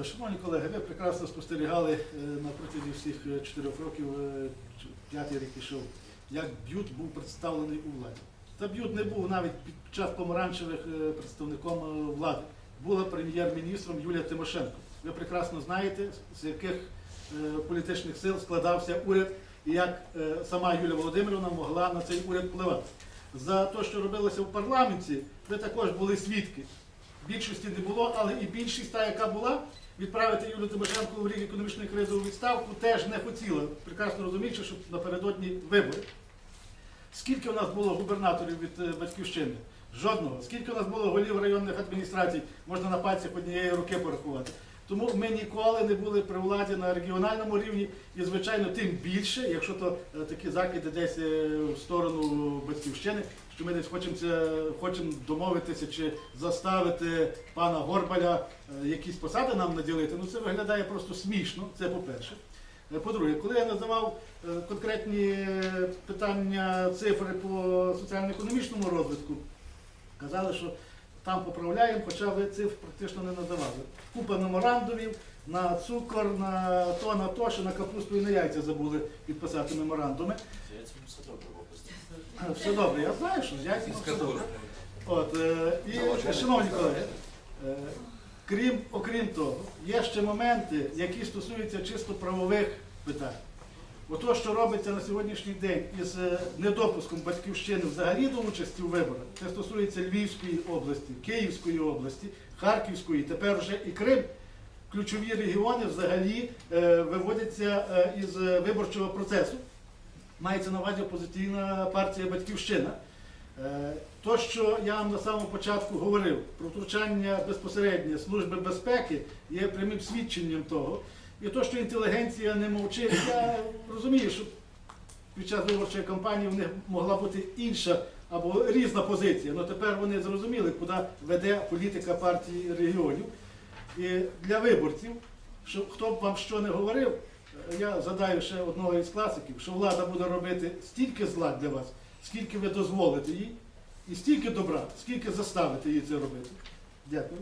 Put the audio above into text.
Е, Шановні колеги, ви прекрасно спостерігали е, на протязі всіх е, чотирьох років, п'ятий рік пішов, як Б'ют був представлений у владі. Та Б'ют не був навіть під час помаранчевих представником влади. Була прем'єр-міністром Юлія Тимошенко. Ви прекрасно знаєте, з яких політичних сил складався уряд і як сама Юлія Володимирівна могла на цей уряд впливати. За те, що робилося в парламенті, ви також були свідки. Більшості не було, але і більшість, та, яка була, відправити Юлію Тимошенко в рік економічної кризи у відставку теж не хотіла, прекрасно розуміючи, що напередодні вибори. Скільки у нас було губернаторів від е, батьківщини? Жодного. Скільки у нас було голів районних адміністрацій, можна на пальцях однієї руки порахувати. Тому ми ніколи не були при владі на регіональному рівні, і, звичайно, тим більше, якщо то е, такі закиди десь е, в сторону батьківщини, що ми десь хочемо, хочемо домовитися чи заставити пана Горбаля е, якісь посади нам наділити, ну це виглядає просто смішно, це по-перше. По-друге, коли я називав конкретні питання, цифри по соціально-економічному розвитку, казали, що там поправляємо, хоча ви цифр практично не надавали. Купа меморандумів на цукор, на то, на то, що на капусту і на яйця забули підписати меморандуми. З яйцем все добре в. Е, Все добре, я знаю, що з яйцями все добре. От, е, і, шановні колеги, е, крім, окрім того, є ще моменти, які стосуються чисто правових питань. Ото, що робиться на сьогоднішній день із е, недопуском батьківщини взагалі до участі у виборах, це стосується Львівської області, Київської області, Харківської, тепер вже і Крим. Ключові регіони взагалі е, виводяться е, із е, виборчого процесу. Мається на увазі опозиційна партія Батьківщина. Е, То, що я вам на самому початку говорив про втручання безпосереднє Служби безпеки, є прямим свідченням того. І то, що інтелігенція не мовчить, я розумію, що під час виборчої кампанії в них могла бути інша або різна позиція. Але тепер вони зрозуміли, куди веде політика партії регіонів. І для виборців, що хто б вам що не говорив, я задаю ще одного із класиків, що влада буде робити стільки зла для вас, скільки ви дозволите їй, і стільки добра, скільки заставите її це робити. Дякую.